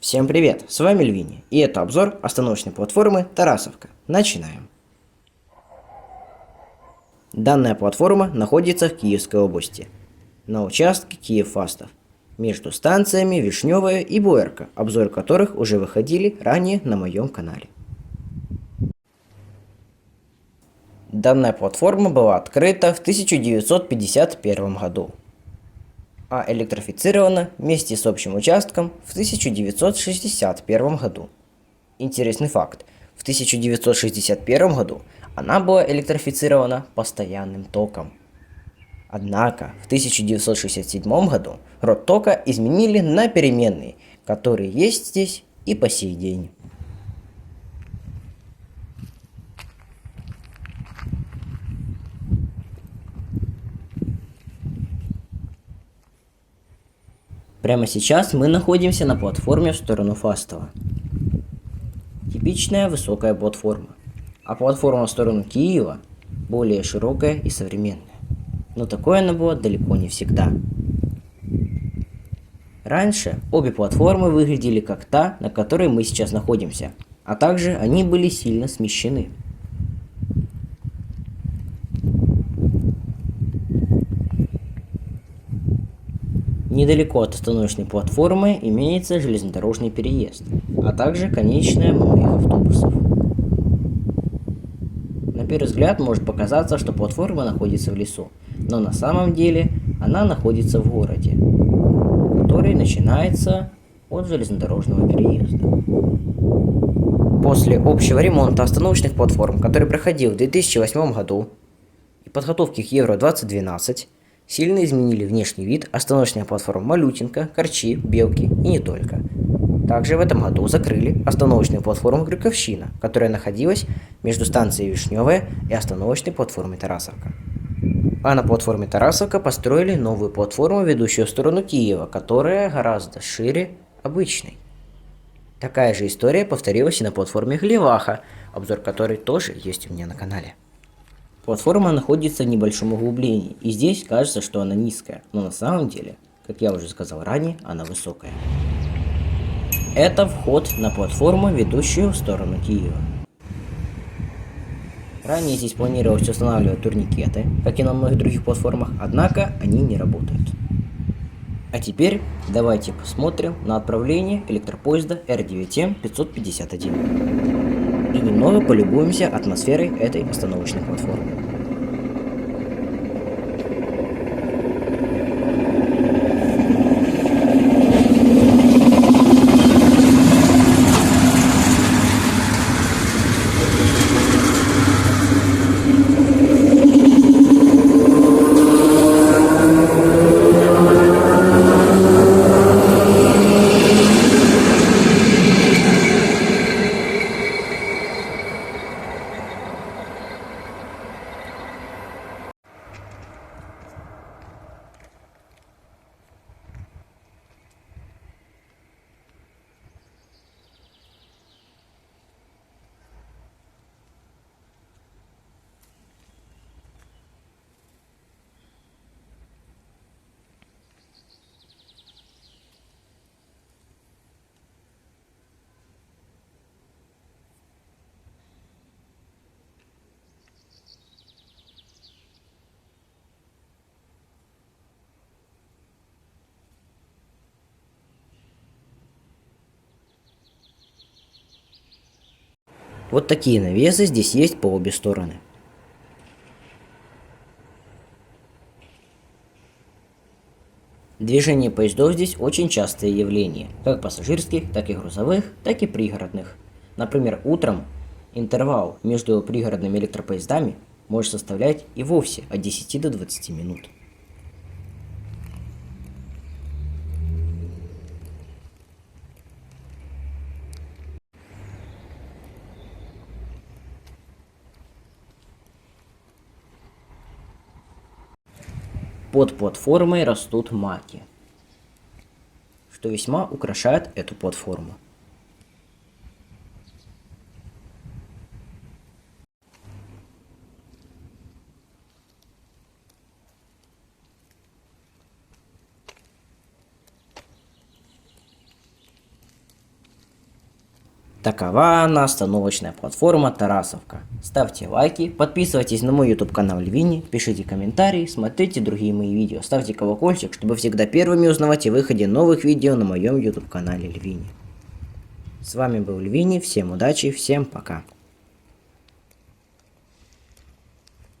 Всем привет, с вами Львини, и это обзор остановочной платформы Тарасовка. Начинаем. Данная платформа находится в Киевской области, на участке Киев-Фастов, между станциями Вишневая и Буэрка, обзор которых уже выходили ранее на моем канале. Данная платформа была открыта в 1951 году а электрифицирована вместе с общим участком в 1961 году. Интересный факт. В 1961 году она была электрифицирована постоянным током. Однако в 1967 году род тока изменили на переменный, который есть здесь и по сей день. Прямо сейчас мы находимся на платформе в сторону Фастова. Типичная высокая платформа. А платформа в сторону Киева более широкая и современная. Но такое она была далеко не всегда. Раньше обе платформы выглядели как та, на которой мы сейчас находимся, а также они были сильно смещены. Недалеко от остановочной платформы имеется железнодорожный переезд, а также конечная многих автобусов. На первый взгляд может показаться, что платформа находится в лесу, но на самом деле она находится в городе, который начинается от железнодорожного переезда. После общего ремонта остановочных платформ, который проходил в 2008 году, и подготовки к Евро-2012, сильно изменили внешний вид остановочных платформ Малютинка, Корчи, Белки и не только. Также в этом году закрыли остановочную платформу Крюковщина, которая находилась между станцией Вишневая и остановочной платформой Тарасовка. А на платформе Тарасовка построили новую платформу, ведущую в сторону Киева, которая гораздо шире обычной. Такая же история повторилась и на платформе Глеваха, обзор которой тоже есть у меня на канале. Платформа находится в небольшом углублении, и здесь кажется, что она низкая, но на самом деле, как я уже сказал ранее, она высокая. Это вход на платформу, ведущую в сторону Киева. Ранее здесь планировалось устанавливать турникеты, как и на многих других платформах, однако они не работают. А теперь давайте посмотрим на отправление электропоезда R9M 551 и немного полюбуемся атмосферой этой остановочной платформы. Вот такие навесы здесь есть по обе стороны. Движение поездов здесь очень частое явление, как пассажирских, так и грузовых, так и пригородных. Например, утром интервал между пригородными электропоездами может составлять и вовсе от 10 до 20 минут. Под платформой растут маки, что весьма украшает эту платформу. Такова она, остановочная платформа Тарасовка. Ставьте лайки, подписывайтесь на мой YouTube канал Львини, пишите комментарии, смотрите другие мои видео, ставьте колокольчик, чтобы всегда первыми узнавать о выходе новых видео на моем YouTube канале Львини. С вами был Львини, всем удачи, всем пока.